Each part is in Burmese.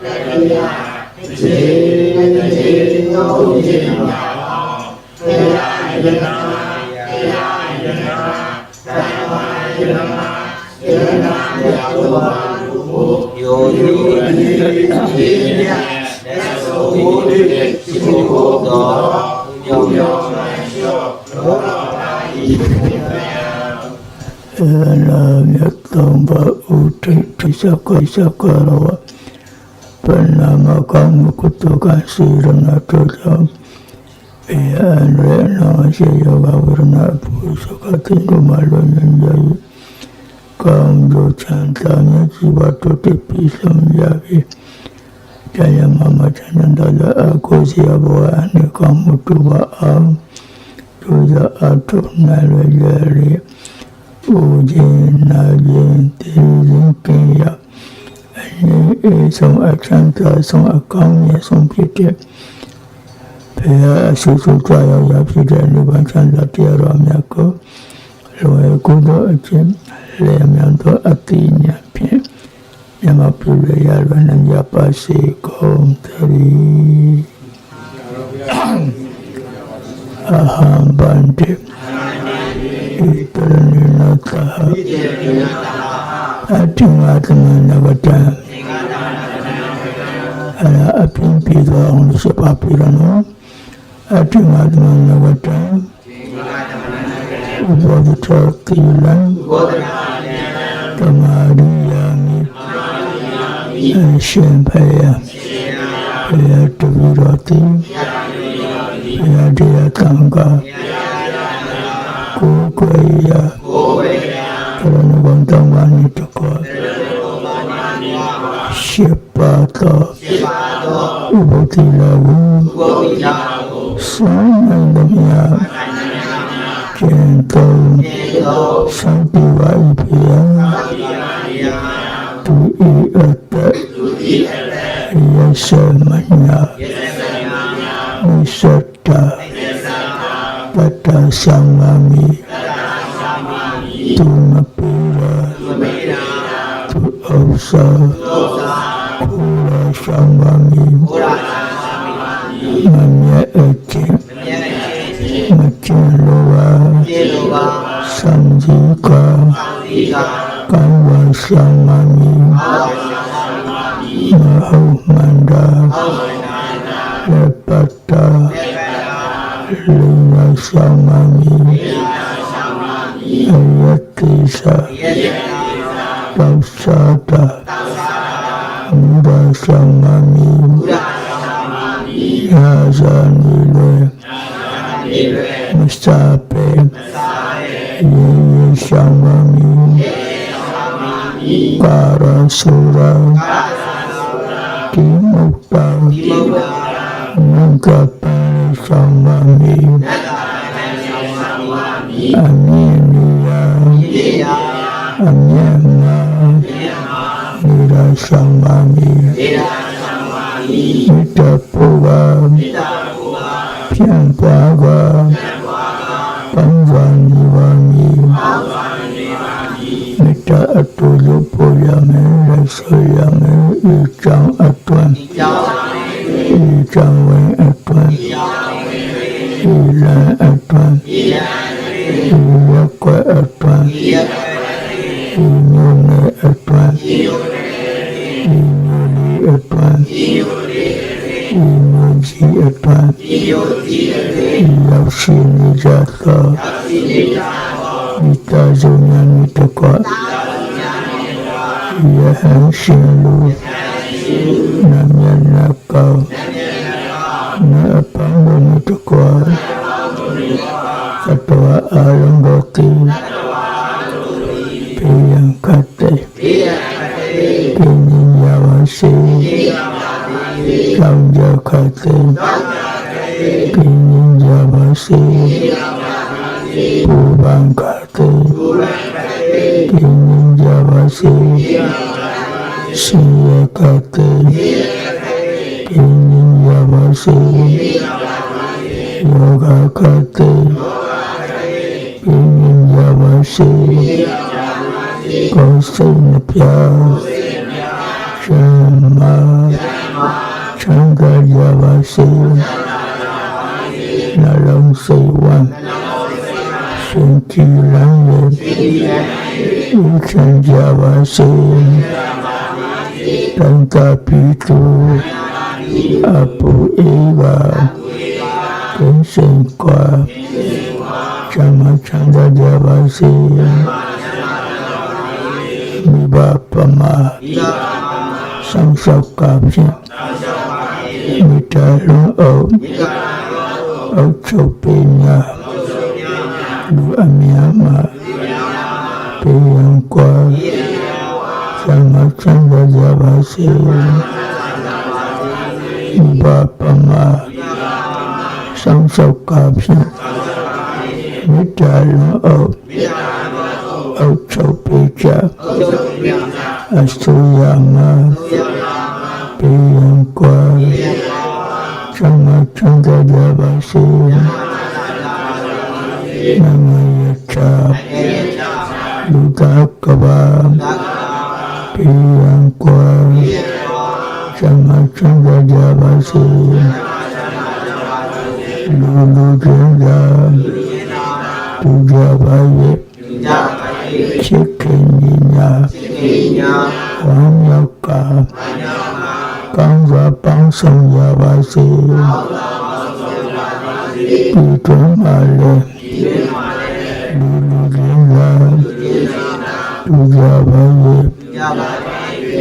ယောနိတိတိလက်ဆုံးမူတိရှိဖို့သောယောယောမရှောလောကဤအဲနာမြတ်သောဘဥထိတ်ပိစကောစကောရော ပဏာမကံကုတုကစီရဏတောကြောင့်အေယံရေနောရှိယောဂဝရဏပုစကတိကမလောညံယယကောင်းကျိုးချမ်းသာမြတ်ជីវတုတိပိဆုံးရပြီကျန်ရမမချမ်းသာတဲ့အကိုစီယဘောအနေကောင်းမှုတူပါအောင်ကျိုးရအထုနိုင်ရရရဥခြင်းနာခြင်းတည်ခြင်းကင်းရ အနေအဆုံးအချမ်းသာဆုံးအကောင်းမြတ်ဆုံးဖြစ်တဲ့ဘုရားအဆုစုကြွရောက်ရဖြစ်တဲ့နိဗ္ဗာန်ချမ်းသာတရားတော်မြတ်ကိုလွယ်ကူသောအခြင်းလေမြန်သောအတိညာဖြင့်မြတ်မပြုရရလွယ်နိုင်ရပါစေကုန်သတည်းအဟံဗန္တိဣတရဏိနသဟ အတ္တိမသမနဝတ္တအရာအပြင်းပြေသောအောင်လို့ဆိုပါပြီနော်အတ္တိမသမနဝတ္တဥပဒ္ဓတိလံသမာရိယာမိအရှင်ဖေယဖေယတဝိရတိဖေယတရားကံကကိုယ်ကိုယ် ရကရဏဘံတံဝါနိတကောရှစ်ပါ သောဥပတိလဝံသောနန္ဒမြာကျင့်သုံးသံတိဝါဣပိယသူဤအတ္တယသမညာမိစ္ဆတာပတ္တသံဃာမိသူမပိရာသူဥစ္စာကုရာသံဃာမိမမြဲအကျင့်မကျင့်လိုပါစံကြီးကကံဝဆံဃာမိမဟုတ်မန္တာလေပတ္တာလိင်္ဂသံဃာမိအယတိသာတောသာတာမူဒသံဃာမိယာ ဇာနိလေမစ္စတာပေယေယေသံဃာမိကာရ သုရာတိမုတ္တံနံကပံသံဃာမိအမြင်နိယအမြင်နာနိရသံဃာမိမိတ္တပုဗ္ဗံဖြန့်ပွားပါပန်းဝါနိဝါမိမေတ္တာအတူရုပ်ပေါ်ရမယ်လက်ဆွေရမယ်ဤကြောင့်အတွန်းဤကြောင့်ဝင်အတွန်းဤလံအတွန်းဤရက်ကွယ် အတွန်းဤမျိုးနဲ့အတွန်းဤမျိုးလေးအတွန်းဤမျိုးကြီးအတွန်းရောက်ရှိနေကြသောမိသားစုများနဲ့တကွယဟန်ရှင်လူနမယနာကောနာပံလို့တကွသတ္တဝါအာရုံဘောတိပေယံကတေပေယံကတေပိညဝါစေကော င်းကြခတေပိညဝါစေပူပံကတေပိညဝါစေ ညဝါစေကိုယ်စိတ်နှပြရှင်မသာကြပါစေနှလုံးစိတ်ဝမ်းရှင်ကြည်လန်းလေဥချမ်းကြပါစေတန်တာပီတူအပူအေဝါကင်းစင်ကွာ ချမ်းမချမ်းသာကြပါစေမိဘပမာဆောင်ရှောက်ကဖြင့်မိတ္တလုံးအုပ်အုပ်ချုပ်ပေးများလူအများမှာပေးရန်ကွာသမချမ်းသာကြပါစေမိဘပမာဆောင်ရှောက်ကဖြင့် မိတ္တလုံးအုပ်အုပ်ချုပ်ပေးကြအစိုးရမှာ Piyan kwa chama changa jaba se nama yacha luka kaba Piyan kwa chama changa jaba se lulu janga tuja baye chikinya wanyaka ကောင်းစွာ ပေါင်းဆောင်ရပါစေဒီတွင်မှာလေလူလူရင်းလာသူကြပါရဲ့ရပါ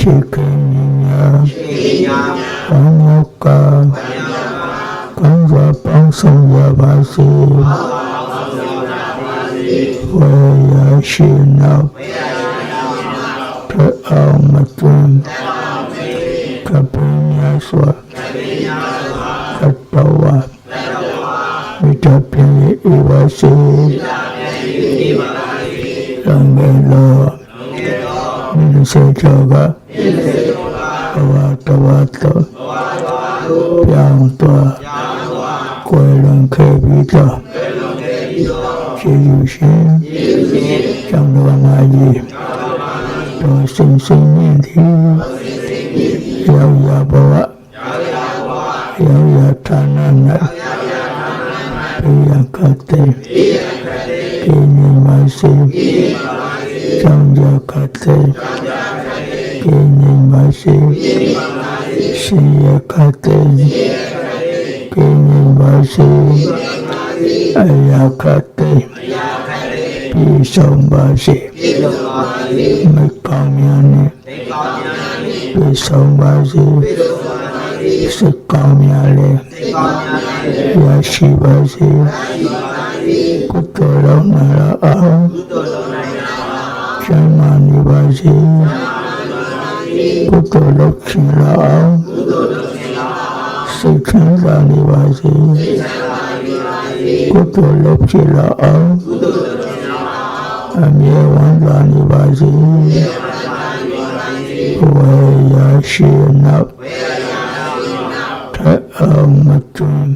ချစ်ခင်ညာေညာကောင်းမြတ်ကကောင်းစွာပေါင်းဆောင်ရပါစေ ဝေယရှိနောတဲ့အောင်မတွင်ကပညာစွာကတ္တဝါမိတ္တပြင်းဧဝစေသံဃေလောမိနစေကြောကဘဝတဝတ္တပြောင်းသွားကိုယ်လွန်ခဲ့ပြီးတော့ ကျေးဇူးရှင်ကျောင်းတော်မကြီးတော်စင်စင်မြင့်သည်ရောက်ရဘဝရောက်ရဌာန၌ပြေရကတဲ့ကိနေမရှိကျောင်းကြကတဲ့ကိနေမရှိရှင်ရကတဲ့ကိနေမရှိ အယာကတဲ့ပြေဆောင်ပါစေပြေဆုံးပါစေမကောင်းများနဲ့သိကောင်းများနှင့်ပြေဆောင်ပါစေပြေဆုံးပါစေစိတ်ကောင်းများလည်းသိကောင်းများနှင့်ရရှိပါစေရှိပါစေကုသိုလ်တော်နာအောင်ကုသိုလ်တော်နိုင်တာပါကျမ်းမာနေပါစေကုသိုလ်လုပ်ချင်လာအောင်ကုသိုလ်တော်ရှင်လာပါစိတ်ချမ်းသာနေပါစေ ကုသိုလ်လုပ်ချင်လာအောင်ကုသိုလ်တော်ရှင်လာပါအမြဲဝမ်းသာနေပါစေဝေရရှိနောက်ထအောင်မတွင်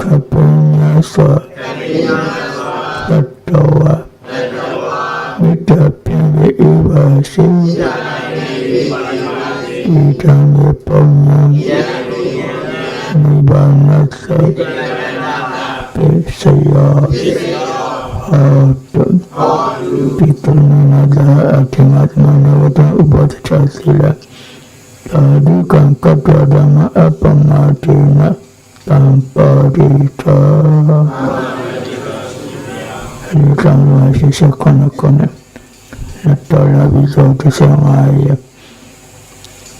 ခပ်ပညာစွာတတော်ဝမိတ္တပြင်းဧဝရှိဤတံမြေပုံညာနိဗ္ဗာန်သောပိစယောဟောတုပိတနာဒအကိ မတ်မနဝတဥပဒချစီလသာဓုကံကပ္ပဒမအပမတိနတံပါရိတာဒီကံဝါရှိစခနကနနတော်လာပြီးတော့တဆင်ပါရဲ့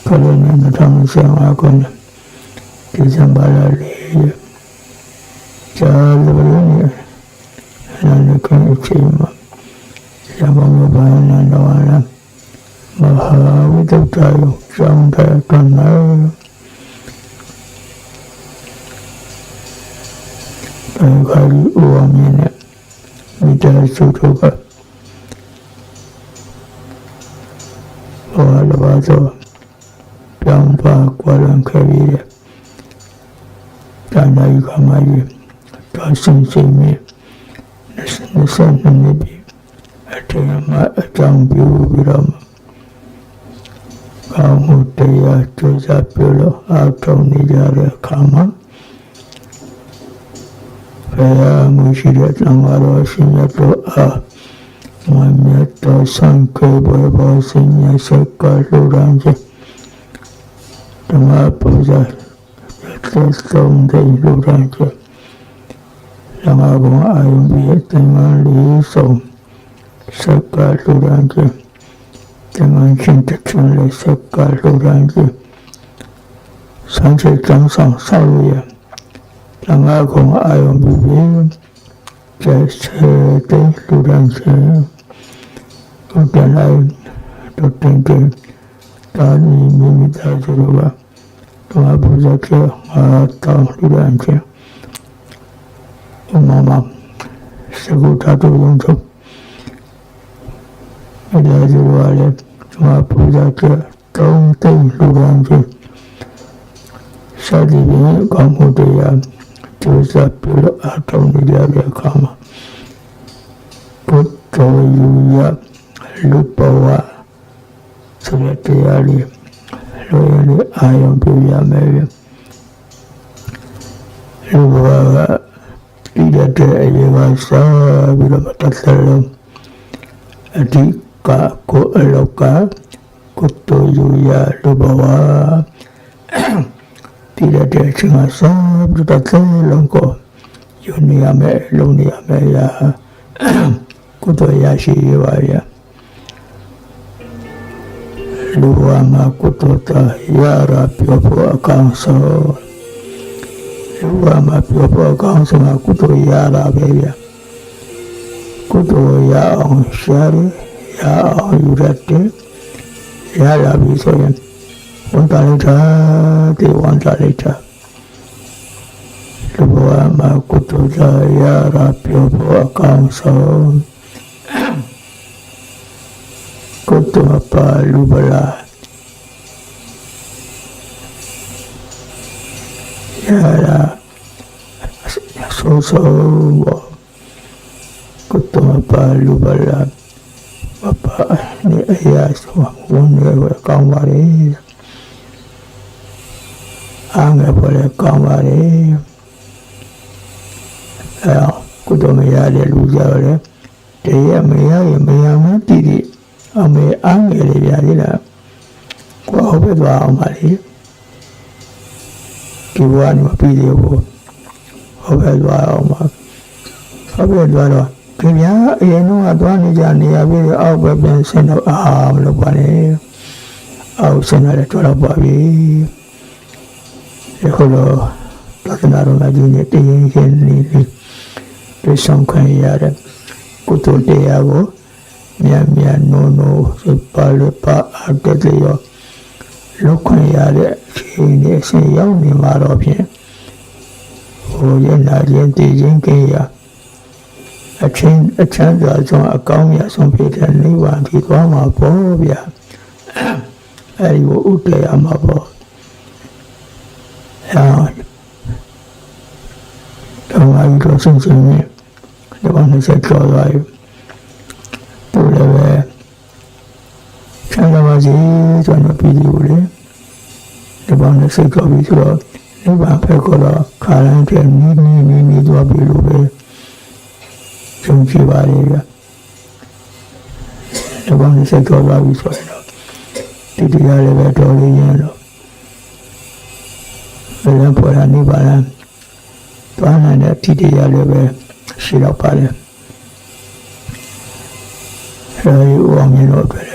ကလနနထမ်းဆင်ပါကနဒီဇံပါလာလေးဂျာလဘလနေနာနကအချိန်မှာရပါမဘာနာတော်လာမဟာ ဝိတ္တယောကျောင်းတဲ့ကနာအဲခါရီအိုအမင်းနဲ့မိသားစုတို့ကဘောလဘာသောပြောင်းပါ ကွာလန်ခဲ့ပြီးတဲ့တန်တိုင်းကမှကြီးတော်စင်စင်မြနေစနေနေပြီအတေးမှာအကြောင်းပြုပြီးတော့ကောင်းမှုတရားကြိုးစားပြုလို့အားထုတ်နေကြတဲ့အခါမှာဘယ်ဟာမှုရှိတဲ့သံဃာတော်ရှင်မြတ်တို့အားမမြတ်တော်ဆံကေဘဘောစင်ရစကလူရန်ကြီးဓမ္မပူဇာသက်ဆုံးတဲ့လူရန်ကြီးလမဘုံအာယုံပြီးတင်မလေးဆုံးစကလူရန်ကြီး တင်မချင်းတချင်လေးစကလူရန်ကြီးစံချေကျန်းဆောင်ဆောက်ရလမဘုံအာယုံပြီးကျဆဲတဲ့လူရန်ကြီးကိုပြန်လိုက်တော့တင်တင်တာနီမိမိသားစုတို့ကတော့ဘုရားကအာတောင်းလူရန်ချင်းအမမစကုတာတို့ရုံချုပ်အဒါဒီဝါလေ ကျွန်တော်ဘုရားကတောင်းတင်လူရန်ချင်းစာဒီဘင်းကောင်းမှုတရားကျိုးစားပြုလို့အထောင်းနေကြတဲ့အခါမှာဘုတော်ယူရလူဘဝဆိုတဲ့တရားလေးလိုရလေးအာရုံပြုရမယ်ဗျလူဘဝကဒီတဲ့အရေးကစားပြီးတော့မတတ်တယ်လို့အဓိက ကိုအလောကကိုတိုယူရလူဘဝဒီတဲ့အချိန်ကစားပြီးတော့တတ်တယ်လို့ကိုယူနေရမယ်လုံနေရမယ်ရာကိုတိုရရှိရပါရဲ့လူဝါမှာကုတ္တတာရရာပြောဖို့အကောင်းဆုံးလူဝါမှာပြောဖို့အကောင်းဆုံးကကုတ္တရရာပဲဗျကုတ္တရအောင်ရှားရ ရအောင်ယူရတယ်ရရာပြီဆိုရင်ဝန်တာလိုက်တာဒီဝ န်တာလိုက်တာလူဝါမှာကုတ္တတာရရာပြောဖို့အကောင်းဆုံး Koto apa lubala Yara So so Koto apa lubala Bapa ni ayah semua Mune boleh kamari Angga boleh kamari Ya Koto maya dia luja boleh Dia maya ya maya mati di အမေအားငယ်လေးပြသေးလားကိုဟုတ်ပဲသွားအောင်ပါလေဒီဘဝနေမပြီးသေးဘူးဟုတ်ပဲသွားအောင်ပါဟုတ်ပဲသွားတော့ ခင်ဗျာအရင်တော့သွားနေကြနေရပြီးအောက်ပဲပြန်ဆင်းတော့အာမလုပ်ပါနဲ့အောက်ဆင်းရတယ်တော်တော့ပါပြီဒီခုလိုသဒ္ဒနာတော်ကြီးနဲ့တည်ရင်ရင်နေပြီးပြဆောင်ခံရတဲ့ကုသိုလ်တရားကိုမြတ်မြတ်နိုးနိုးစပါလပါအတတရောလောက်ခွင့်ရတဲ့အချိန်နဲ့အရှင်ရောက်နေမှာတော့ဖြင့်ဟိုရနာခြင်းတည်ခြင်းကိရ အချင်းအချမ်းသာဆုံးအကောင်းမြတ်ဆုံးဖြစ်တဲ့နိဗ္ဗာန်ဖြစ်သွားမှာပေါ့ဗျာအဲဒီကိုဥတည်ရမှာပေါ့အဲတော့ဘာလို့ဆုံးဆုံးနေဒီဘာနဲ့ဆက်ကြော်သွားရတူလည်းပဲချမ်းသာပါစေကျွန်တော်ပြည်သူလေဒီဘာနဲ့ဆက်ကြော်ပြီးဆိုတော့နိဗ္ဗာန်ဖက်ကိုတော့ခါတိုင်းတဲ့နီးနီးနီးနီးသွားပြီလို့ပဲ ကြုံကြည်ပါလေဗျဒီဘာနဲ့ဆက်ကြော်သွားပြီဆိုတော့ဒီတရားလည်းပဲတော်လေးရင်တော့ဘယ်လိုပေါ်လာနိဗ္ဗာန်သွားနိုင်တဲ့ဒီတရားလည်းပဲရှိတော့ပါလေအဲဒီဦးအောင်မြင်တို့အတွက်